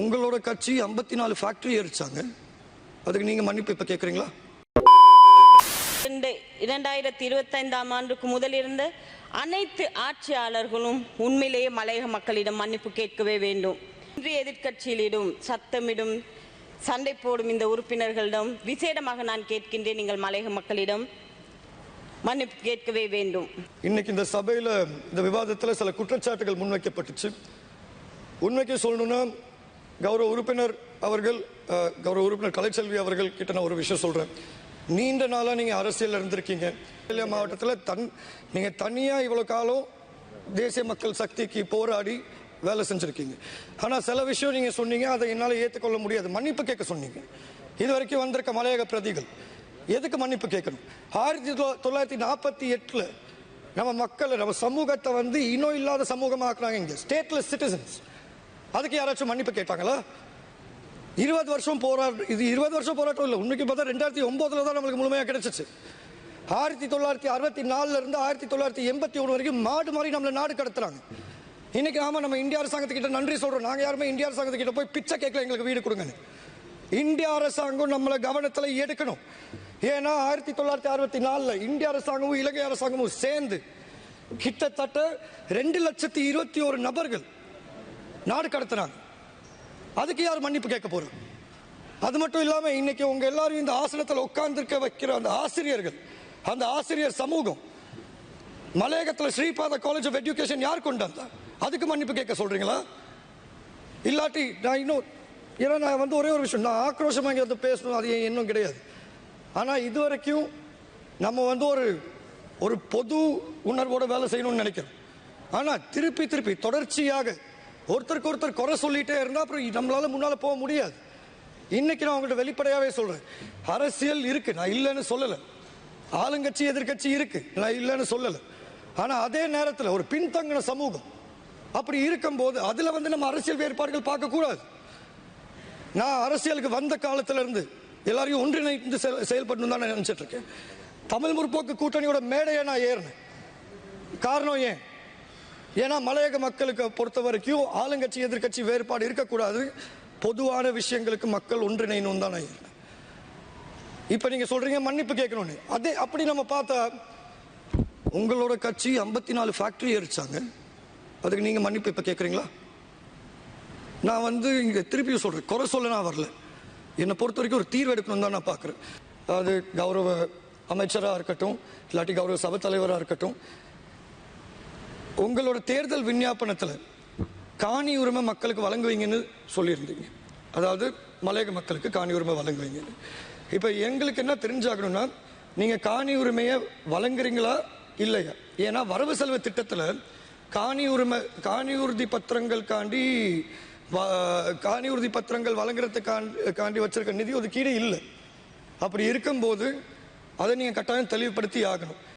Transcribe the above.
உங்களோட கட்சி ஐம்பத்தி நாலு ஃபேக்டரி எரிச்சாங்க அதுக்கு நீங்க மன்னிப்பு இப்ப கேக்குறீங்களா? இரண்டு இரண்டாயிரத்தி இருபத்தைந்தாம் ஆண்டுக்கு முதலிருந்த அனைத்து ஆட்சியாளர்களும் உண்மையிலேயே மலையக மக்களிடம் மன்னிப்பு கேட்கவே வேண்டும். இன்றைய எதிர்க்கட்சியிலிடும் சத்தமிடும் சண்டை போடும் இந்த உறுப்பினர்களிடம் விசேடமாக நான் கேட்கின்றேன் நீங்கள் மலையக மக்களிடம் மன்னிப்பு கேட்கவே வேண்டும். இன்னைக்கு இந்த சபையில இந்த விவாதத்துல சில குற்றச்சாட்டுகள் முன்வைக்கப்பட்டுச்சு. உண்மைக்கு சொல்லணும்னா கௌரவ உறுப்பினர் அவர்கள் கௌரவ உறுப்பினர் கலைச்செல்வி அவர்கள் கிட்ட நான் ஒரு விஷயம் சொல்கிறேன் நீண்ட நாளாக நீங்கள் அரசியலில் இருந்திருக்கீங்க. மாவட்டத்தில் தன் நீங்கள் தனியாக இவ்வளோ காலம் தேசிய மக்கள் சக்திக்கு போராடி வேலை செஞ்சுருக்கீங்க. ஆனால் சில விஷயம் நீங்கள் சொன்னீங்க அதை என்னால் ஏற்றுக்கொள்ள முடியாது. மன்னிப்பு கேட்க சொன்னீங்க. இது வரைக்கும் வந்திருக்க மலையக பிரதிகள். எதுக்கு மன்னிப்பு கேட்கணும்? ஆயிரத்தி தொள்ளாயிரத்தி நாற்பத்தி எட்டில் நம்ம மக்களை நம்ம சமூகத்தை வந்து இன்னும் இல்லாத சமூகமாக்குறாங்க இங்கே. ஸ்டேட்லெஸ் சிட்டிசன்ஸ் அதுக்கு யாராச்சும் மன்னிப்பு கேட்டாங்களா? இருபது வருஷம் போராட்டம் இது இருபது வருஷம் போராட்டம் இல்லை. உண்மைக்கு பார்த்தா ரெண்டாயிரத்தி ஒன்பதுல தான் நம்மளுக்கு முழுமையாக கிடைச்சிச்சு. ஆயிரத்தி தொள்ளாயிரத்தி அறுபத்தி நாலுல இருந்து ஆயிரத்தி தொள்ளாயிரத்தி எண்பத்தி ஒன்று வரைக்கும் மாடு மாதிரி நம்மளை நாடு கடத்துறாங்க. இன்னைக்கு ஆமாம் நம்ம இந்திய அரசாங்கத்துக்கிட்ட நன்றி சொல்கிறோம் நாங்கள் யாருமே இந்திய அரசாங்கத்துக்கிட்ட போய் பிச்சை கேட்கல எங்களுக்கு வீடு கொடுங்க இந்திய அரசாங்கம் நம்மளை கவனத்தில் எடுக்கணும். ஏன்னா ஆயிரத்தி தொள்ளாயிரத்தி அறுபத்தி நாலில் இந்திய அரசாங்கமும் இலங்கை அரசாங்கமும் சேர்ந்து கிட்டத்தட்ட ரெண்டு லட்சத்தி இருபத்தி ஒரு நபர்கள் நாடு கடத்துறாங்க அதுக்கு யார் மன்னிப்பு கேட்க போறோம் அது மட்டும் இல்லாம இன்னைக்கு உங்க எல்லாரும் இந்த ஆசனத்தில் உட்கார்ந்துருக்க வைக்கிற அந்த ஆசிரியர்கள் அந்த ஆசிரியர் சமூகம் மலையகத்தில் ஸ்ரீபாத காலேஜ் ஆஃப் எஜுகேஷன் யார் கொண்டு வந்தா? அதுக்கு மன்னிப்பு கேட்க சொல்றீங்களா? இல்லாட்டி நான் இன்னும் ஏன்னா நான் வந்து ஒரே ஒரு விஷயம் நான் ஆக்ரோஷமாக இங்க வந்து பேசணும் அது இன்னும் கிடையாது. ஆனால் இது வரைக்கும் நம்ம வந்து ஒரு ஒரு பொது உணர்வோட வேலை செய்யணும்னு நினைக்கிறோம். ஆனால் திருப்பி திருப்பி தொடர்ச்சியாக ஒருத்தருக்கு ஒருத்தர் குறை சொல்லிட்டே இருந்தா அப்புறம் நம்மளால முன்னால போக முடியாது. இன்னைக்கு நான் உங்கள்கிட்ட வெளிப்படையாவே சொல்றேன். அரசியல் இருக்கு. நான் இல்லைன்னு சொல்லலை. ஆளுங்கட்சி எதிர்க்கட்சி இருக்கு. நான் இல்லைன்னு சொல்லலை. ஆனா அதே நேரத்தில் ஒரு பின்தங்கின சமூகம் அப்படி இருக்கும்போது அதுல வந்து நம்ம அரசியல் வேறுபாடுகள் பார்க்க கூடாது. நான் அரசியலுக்கு வந்த காலத்துல இருந்து எல்லாரையும் ஒன்றிணைந்து செல் செயல்படணும் தான் நான் நினைச்சிட்டு இருக்கேன். தமிழ் முற்போக்கு கூட்டணியோட மேடையை நான் ஏறினேன். காரணம் ஏன்? ஏன்னா மலையக மக்களுக்கு பொறுத்த வரைக்கும் ஆளுங்கட்சி எதிர்க்கட்சி வேறுபாடு இருக்கக்கூடாது. பொதுவான விஷயங்களுக்கு மக்கள் ஒன்றிணைணும் தான் நான் ஏறினேன் சொல்கிறீங்க மன்னிப்பு கேட்கணும்னு. அதே அப்படி நம்ம பார்த்தா உங்களோட கட்சி ஐம்பத்தி நாலு ஃபேக்ட்ரி எரிச்சாங்க. அதுக்கு நீங்கள் மன்னிப்பு இப்போ கேட்குறீங்களா? நான் வந்து இங்கே திருப்பியும் சொல்கிறேன் குறை சொல்ல நான் வரல. என்னை பொறுத்த வரைக்கும் ஒரு தீர்வு எடுக்கணும் தான் நான் பார்க்குறேன். அது கௌரவ அமைச்சராக இருக்கட்டும் இல்லாட்டி கௌரவ சபை தலைவராக இருக்கட்டும் உங்களோட தேர்தல் விஞ்ஞாபனத்தில் காணி உரிமை மக்களுக்கு வழங்குவீங்கன்னு சொல்லியிருந்தீங்க. அதாவது மலையக மக்களுக்கு காணி உரிமை வழங்குவீங்கன்னு இப்போ எங்களுக்கு என்ன தெரிஞ்சாகணும்னா நீங்கள் காணி உரிமையை வழங்குறீங்களா இல்லையா? ஏன்னா வரவு செலவு திட்டத்தில் காணி உரிமை காணி உறுதி பத்திரங்களுக்காண்டி வ- காணி உறுதி பத்திரங்கள் வழங்குறதுக்காண்டி காண்டி வச்சிருக்க நிதி ஒதுக்கீடு இல்லை. அப்படி இருக்கும்போது அதை நீங்கள் கட்டாயம் தெளிவுபடுத்தி ஆகணும்.